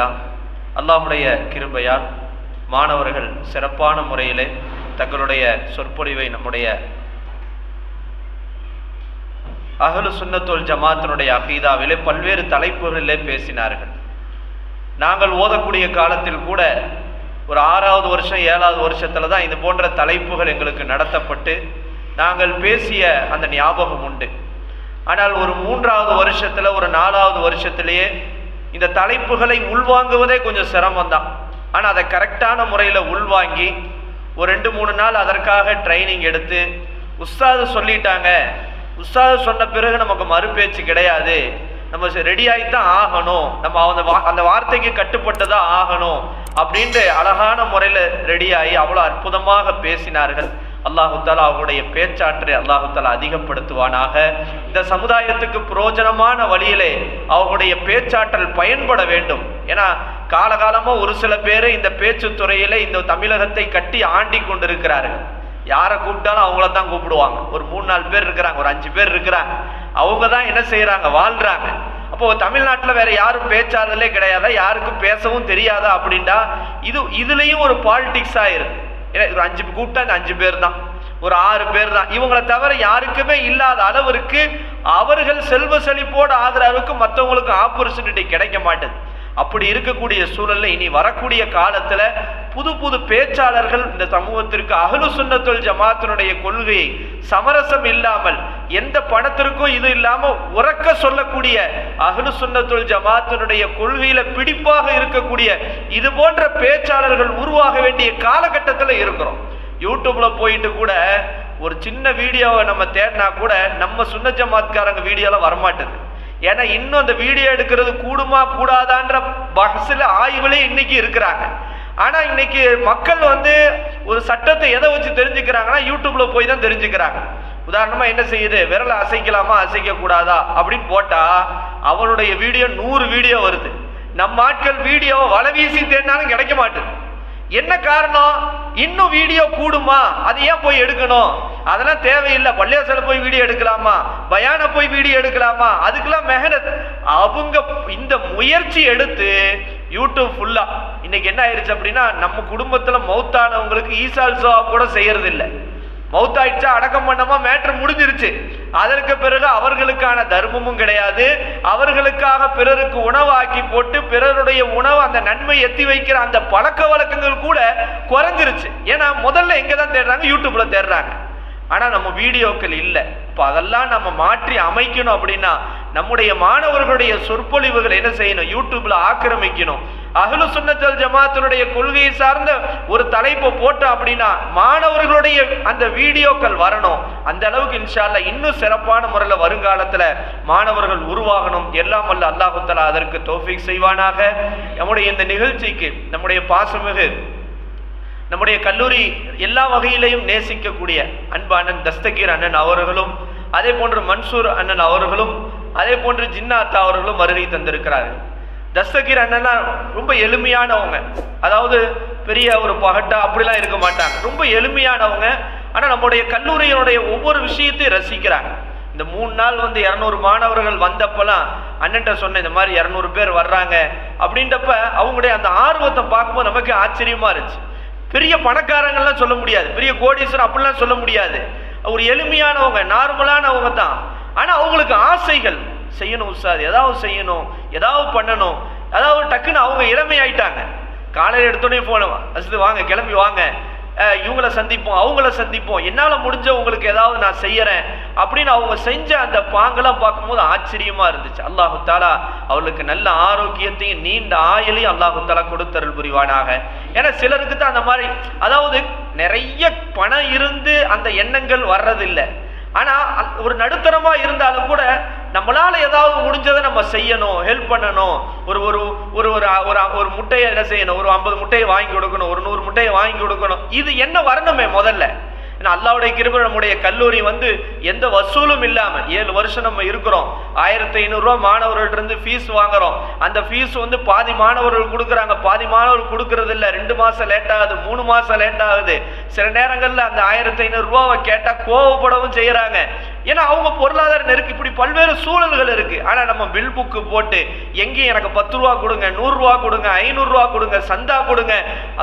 அல்ஹம்துலில்லா அல்லாஹுடைய கிருபையால் மாணவர்கள் சிறப்பான முறையிலே தங்களுடைய சொற்பொழிவை நம்முடைய அகலு சுன்னத்துல் ஜமாத்தினுடைய அகீதாவிலே பல்வேறு தலைப்புகளிலே பேசினார்கள். நாங்கள் ஓதக்கூடிய காலத்தில் கூட ஒரு ஆறாவது வருஷம் ஏழாவது வருஷத்துல தான் இது போன்ற தலைப்புகள் எங்களுக்கு நடத்தப்பட்டு நாங்கள் பேசிய அந்த ஞாபகம் உண்டு. ஆனால் ஒரு மூன்றாவது வருஷத்துல ஒரு நாலாவது வருஷத்திலேயே இந்த தலைப்புகளை உள்வாங்குவதே கொஞ்சம் சிரமம் தான் ஆனால் அதை கரெக்டான முறையில் உள்வாங்கி ஒரு ரெண்டு மூணு நாள் அதற்காக ட்ரைனிங் எடுத்து உஸ்தாது சொல்லிட்டாங்க. உஸ்தாது சொன்ன பிறகு நமக்கு மறுபேச்சு கிடையாது. நம்ம ரெடி ஆகித்தான் ஆகணும். நம்ம அந்த வா அந்த வார்த்தைக்கு கட்டுப்பட்டு தான் ஆகணும். அப்படின்ட்டு அழகான முறையில் ரெடியாகி அவ்வளோ அற்புதமாக பேசினார்கள். அல்லாஹுத்தாலா அவருடைய பேச்சாற்றை அல்லாஹுத்தாலா அதிகப்படுத்துவானாக. இந்த சமுதாயத்துக்கு புரோஜனமான வழியிலே அவருடைய பேச்சாற்றல் பயன்பட வேண்டும். ஏன்னா காலகாலமா ஒரு சில பேர் இந்த பேச்சு துறையில இந்த தமிழகத்தை கட்டி ஆண்டி கொண்டிருக்கிறார்கள். யாரை கூப்பிட்டாலும் அவங்கள தான் கூப்பிடுவாங்க. ஒரு மூணு நாலு பேர் இருக்கிறாங்க ஒரு அஞ்சு பேர் இருக்கிறாங்க. அவங்க தான் என்ன செய்யறாங்க வாழ்றாங்க. அப்போ தமிழ்நாட்டில் வேற யாரும் பேச்சாளர்களே கிடையாதா? யாருக்கும் பேசவும் தெரியாதா அப்படின்டா இது இதுலயும் ஒரு பாலிடிக்ஸ் ஆயிருக்கு ஏன்னா ஒரு அஞ்சு கூப்பிட்டா இந்த அஞ்சு பேர் தான் ஒரு ஆறு பேர் தான் இவங்களை தவிர யாருக்குமே இல்லாத அளவிற்கு அவர்கள் செல்வ செழிப்போடு ஆகிற அளவுக்கு மற்றவங்களுக்கு ஆப்பர்ச்சுனிட்டி கிடைக்க மாட்டேது. அப்படி இருக்கக்கூடிய சூழல்ல இனி வரக்கூடிய காலத்துல புது புது பேச்சாளர்கள் இந்த சமூகத்திற்கு அகலு சுண்ணத்தொல் ஜமாத்தினுடைய கொள்கையை சமரசம் இல்லாமல் எந்த பணத்திற்கும் இது இல்லாம உறக்க சொல்லக்கூடிய அகலு சுண்ணத்துள் ஜமாத்தினுடைய கொள்கையில பிடிப்பாக இருக்கக்கூடிய இது போன்ற பேச்சாளர்கள் உருவாக வேண்டிய காலகட்டத்துல இருக்கிறோம். யூடியூப்ல போயிட்டு கூட ஒரு சின்ன வீடியோவை நம்ம தேடினா கூட நம்ம சுண்ண ஜமாத்காரங்க வீடியோலாம் வரமாட்டுது. ஏன்னா இன்னும் அந்த வீடியோ எடுக்கிறது கூடுமா கூடாதான்ற பஸ்ஸில் ஆய்வுலே இன்னைக்கு இருக்கிறாங்க. ஆனா இன்னைக்கு மக்கள் வந்து ஒரு சட்டத்தை எதை வச்சு தெரிஞ்சுக்கிறாங்கன்னா யூடியூப்ல போய் தான் தெரிஞ்சுக்கிறாங்க. உதாரணமா என்ன செய்யுது? விரலை அசைக்கலாமா? அசைக்க கூடாதா அப்படின்னு போட்டா அவனுடைய வீடியோ நூறு வீடியோ வருது. நம்ம ஆட்கள் வீடியோவை வலை வீசி தேடினாலும் கிடைக்க மாட்டுது. என்ன காரணம்? இன்னும் வீடியோ கூடுமா? அது ஏன் போய் எடுக்கணும்? அதெல்லாம் தேவையில்லை. பள்ளியாசல போய் வீடியோ எடுக்கலாமா? பயான போய் வீடியோ எடுக்கலாமா? அதுக்கெல்லாம் மெஹனத். அவங்க இந்த முயற்சி எடுத்து யூடியூப் ஃபுல்லா இன்னைக்கு என்ன ஆயிருச்சு அப்படின்னா நம்ம குடும்பத்துல மௌத்தானவங்களுக்கு ஈசால் சோவா கூட செய்யறது இல்லை மௌத்தாயிடுச்சா அடக்கம் பண்ணமா மேட்ரு முடிஞ்சிருச்சு. அதற்கு பிறகு அவர்களுக்கான தர்மமும் கிடையாது. அவர்களுக்காக பிறருக்கு உணவாக்கி போட்டு பிறருடைய உணவு அந்த நன்மை எத்தி வைக்கிற அந்த பழக்க வழக்கங்கள் கூட குறைஞ்சிருச்சு. ஏன்னா முதல்ல எங்கே தான் தேடுறாங்க யூடியூப்ல தேடுறாங்க. ஆனால் நம்ம வீடியோக்கள் இல்லை. இப்போ அதெல்லாம் நம்ம மாற்றி அமைக்கணும் அப்படின்னா நம்முடைய மாணவர்களுடைய சொற்பொழிவுகள் என்ன செய்யணும்? யூடியூப்ல ஆக்கிரமிக்கணும். அகலு சுண்ணத்தல் ஜமாத்தினுடைய கொள்கையை சார்ந்த ஒரு தலைப்பை போட்டோம் அப்படின்னா மாணவர்களுடைய அந்த வீடியோக்கள் வரணும். அந்த அளவுக்கு இன்ஷால்ல இன்னும் சிறப்பான முறையில் வருங்காலத்தில் மாணவர்கள் உருவாகணும். எல்லாம் வல்ல அல்லாஹுத்தலா அதற்கு தோஃபிக் செய்வானாக. நம்முடைய இந்த நிகழ்ச்சிக்கு நம்முடைய பாசமிகு நம்முடைய கல்லூரி எல்லா வகையிலையும் நேசிக்கக்கூடிய அன்பு அண்ணன் தஸ்தகீர் அண்ணன் அவர்களும் அதே போன்று மன்சூர் அண்ணன் அவர்களும் அதே போன்று ஜின்னாத்தா அவர்களும் வருகை தந்திருக்கிறார்கள். தஸ்தகீர் அண்ணனா ரொம்ப எளிமையானவங்க. அதாவது பெரிய ஒரு பகட்டா அப்படிலாம் இருக்க மாட்டாங்க. ரொம்ப எளிமையானவங்க. ஆனால் நம்முடைய கல்லூரியினுடைய ஒவ்வொரு விஷயத்தையும் ரசிக்கிறாங்க. இந்த மூணு நாள் வந்து இரநூறு மாணவர்கள் வந்தப்பெல்லாம் அண்ணன்ட்ட சொன்ன இந்த மாதிரி இரநூறு பேர் வர்றாங்க. அப்படின்றப்ப அவங்களுடைய அந்த ஆர்வத்தை பார்க்கும்போது நமக்கு ஆச்சரியமா இருந்துச்சு. பெரிய பணக்காரங்கள்லாம் சொல்ல முடியாது. பெரிய கோடீஸ்வரர் அப்படிலாம் சொல்ல முடியாது. ஒரு எளிமையானவங்க நார்மலானவங்க தான். ஆனால் அவங்களுக்கு ஆசைகள். செய்யணும் உஸ்தாது ஏதாவது செய்யணும் ஏதாவது பண்ணணும். அதாவது டக்குன்னு அவங்க இளமையாயிட்டாங்க. காலையில் எடுத்தோடனே போனோம் அசது வாங்க கிளம்பி வாங்க. இவங்கள சந்திப்போம் அவங்கள சந்திப்போம். என்னால் முடிஞ்ச உங்களுக்கு ஏதாவது நான் செய்யறேன் அப்படின்னு அவங்க செஞ்ச அந்த பாங்கெல்லாம் பார்க்கும்போது ஆச்சரியமா இருந்துச்சு. அல்லாஹு தாலா அவளுக்கு நல்ல ஆரோக்கியத்தையும் நீண்ட ஆயுளையும் அல்லாஹு தாலா கொடுத்தருள் புரிவானாக. ஏன்னா சிலருக்கு தான் அந்த மாதிரி அதாவது நிறைய பணம் இருந்து அந்த எண்ணங்கள் வர்றதில்லை. ஆனா ஒரு நடுத்தரமா இருந்தாலும் கூட நம்மளால ஏதாவது முடிஞ்சதை நம்ம செய்யணும் ஹெல்ப் பண்ணணும். ஒரு ஒரு ஒரு ஒரு ஒரு ஒரு முட்டையை என்ன செய்யணும்? ஒரு ஐம்பது முட்டையை வாங்கி கொடுக்கணும் ஒரு நூறு முட்டையை வாங்கி கொடுக்கணும். இது என்ன வரணுமே முதல்ல? ஏன்னா அல்லாவுடைய கிருபை நம்முடைய கல்லூரி வந்து எந்த வசூலும் இல்லாம ஏழு வருஷம் நம்ம இருக்கிறோம். ஆயிரத்தி ஐநூறுரூவா மாணவர்கள்ட்ட இருந்து ஃபீஸ் வாங்குறோம். அந்த ஃபீஸ் வந்து பாதி மாணவர்கள் கொடுக்குறாங்க. பாதி மாணவர்கள் கொடுக்கறது இல்லை ரெண்டு மாசம் லேட் ஆகுது மூணு மாசம் லேட் ஆகுது. சில நேரங்களில் அந்த ஆயிரத்தி ஐநூறுரூவாவை கேட்டால் கோவப்படவும் செய்கிறாங்க ஏன்னா அவங்க பொருளாதார நெருக்கு இப்படி பல்வேறு சூழல்கள் இருக்கு. ஆனா நம்ம பில் புக்கு போட்டு எங்கேயும் எனக்கு பத்து ரூபா கொடுங்க நூறு ரூபா கொடுங்க ஐநூறு ரூபா கொடுங்க சந்தா கொடுங்க.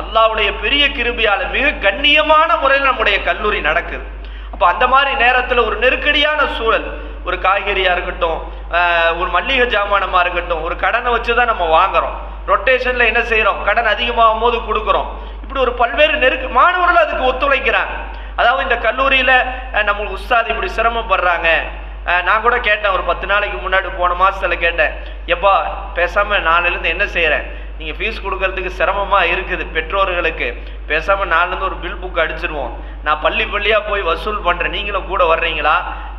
அல்லாவுடைய பெரிய கிருபியால மிக கண்ணியமான முறையில் நம்முடைய கல்லூரி நடக்குது. அப்போ அந்த மாதிரி நேரத்தில் ஒரு நெருக்கடியான சூழல் ஒரு காய்கறியாக இருக்கட்டும் ஒரு மல்லிகை ஜாமானமாக இருக்கட்டும் ஒரு கடனை வச்சு தான் நம்ம வாங்குறோம். ரொட்டேஷனில் என்ன செய்கிறோம் கடன் அதிகமாகும் போது கொடுக்குறோம். இப்படி ஒரு பல்வேறு நெருக்கு மாணவர்கள் அதுக்கு ஒத்துழைக்கிறாங்க. அதாவது இந்த கல்லூரியில் நம்மளுக்கு நம்ம உஸ்தாத் இப்படி சிரமப்படுறாங்க. நான் கூட கேட்டேன் ஒரு பத்து நாளைக்கு முன்னாடி போன மாதத்தில் கேட்டேன். எப்பா பேசாமல் நாளிலேருந்து என்ன செய்கிறேன் நீங்கள் ஃபீஸ் கொடுக்கறதுக்கு சிரமமாக இருக்குது பெற்றோர்களுக்கு. பேசாமல் நாளிலேருந்து ஒரு பில் புக் அடிச்சிருவோம். நான் பள்ளி பள்ளியாக போய் வசூல் பண்ணுறேன் நீங்களும் கூட வர்றீங்களா?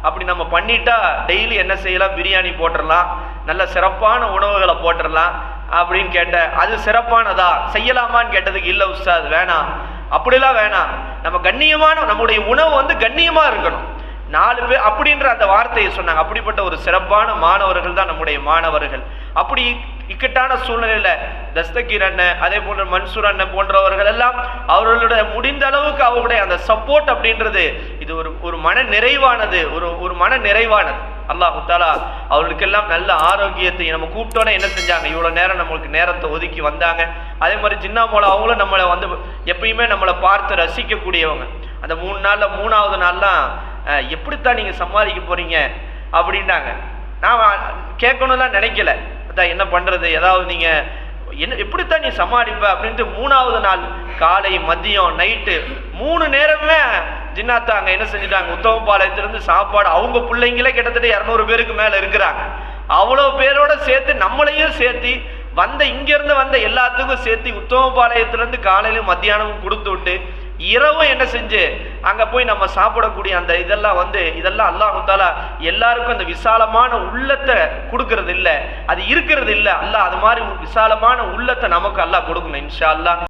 அப்படி நம்ம பண்ணிட்டா டெய்லி என்ன செய்யலாம்? பிரியாணி போட்டுடலாம். நல்ல சிறப்பான உணவுகளை போட்டுடலாம் அப்படின்னு கேட்டேன். அது சிறப்பானதா? செய்யலாமான்னு கேட்டதுக்கு இல்லை உஸ்தாது வேணாம். அப்படிலாம் வேணாம். நம்ம கண்ணியமான நம்முடைய உணவு வந்து கண்ணியமா இருக்கணும். நாலு பேர் அப்படின்ற அந்த வார்த்தையை சொன்னாங்க. அப்படிப்பட்ட ஒரு சிறப்பான மாணவர்கள் தான் நம்முடைய மாணவர்கள். அப்படி இக்கட்டான சூழ்நிலையில தஸ்தகீர் அண்ணன் அதே போன்ற மன்சூர் அண்ணன் போன்றவர்கள் எல்லாம் அவர்களுடைய முடிந்த அளவுக்கு அவர்களுடைய அந்த சப்போர்ட் அப்படின்றது இது ஒரு ஒரு மன நிறைவானது ஒரு ஒரு மன நிறைவானது. அல்லாஹு தாலா அவர்களுக்கெல்லாம் நல்ல ஆரோக்கியத்தை நம்ம கூப்பிட்டோன்னே என்ன செஞ்சாங்க? இவ்வளோ நேரம் நம்மளுக்கு நேரத்தை ஒதுக்கி வந்தாங்க. அதே மாதிரி சின்ன போல அவங்களும் நம்மளை வந்து எப்பயுமே நம்மளை பார்த்து ரசிக்கக்கூடியவங்க. அந்த மூணு நாளில் மூணாவது நாள்லாம் எப்படித்தான் நீங்கள் சமாளிக்க போகிறீங்க அப்படின்னாங்க. நான் கேட்கணும்லாம் நினைக்கல. அதான் என்ன பண்ணுறது ஏதாவது நீங்கள் என்ன எப்படித்தான் நீ சமாளிப்ப? அப்படின்ட்டு மூணாவது நாள் காலை மதியம் நைட்டு மூணு நேரமே ஜின்னாத்தா அங்கே என்ன செஞ்சுட்டாங்க? உத்தமபாளையத்திலேருந்து சாப்பாடு அவங்க பிள்ளைங்களே கிட்டத்தட்ட இரநூறு பேருக்கு மேலே இருக்கிறாங்க. அவ்வளோ பேரோட சேர்த்து நம்மளையும் சேர்த்து வந்த இங்கேருந்து வந்த எல்லாத்துக்கும் சேர்த்து உத்தமபாளையத்திலேருந்து காலையிலும் மத்தியானமும் கொடுத்து விட்டு இரவும் என்ன செஞ்சு அங்கே போய் நம்ம சாப்பிடக்கூடிய அந்த இதெல்லாம் வந்து இதெல்லாம் அல்லாஹு தாலா எல்லாருக்கும் அந்த விசாலமான உள்ளத்தை கொடுக்கறது இல்லை அது இருக்கிறது இல்லை அல்லாஹ் அது மாதிரி விசாலமான உள்ளத்தை நமக்கு அல்லாஹ் கொடுக்கணும் இன்ஷா அல்லாஹ்.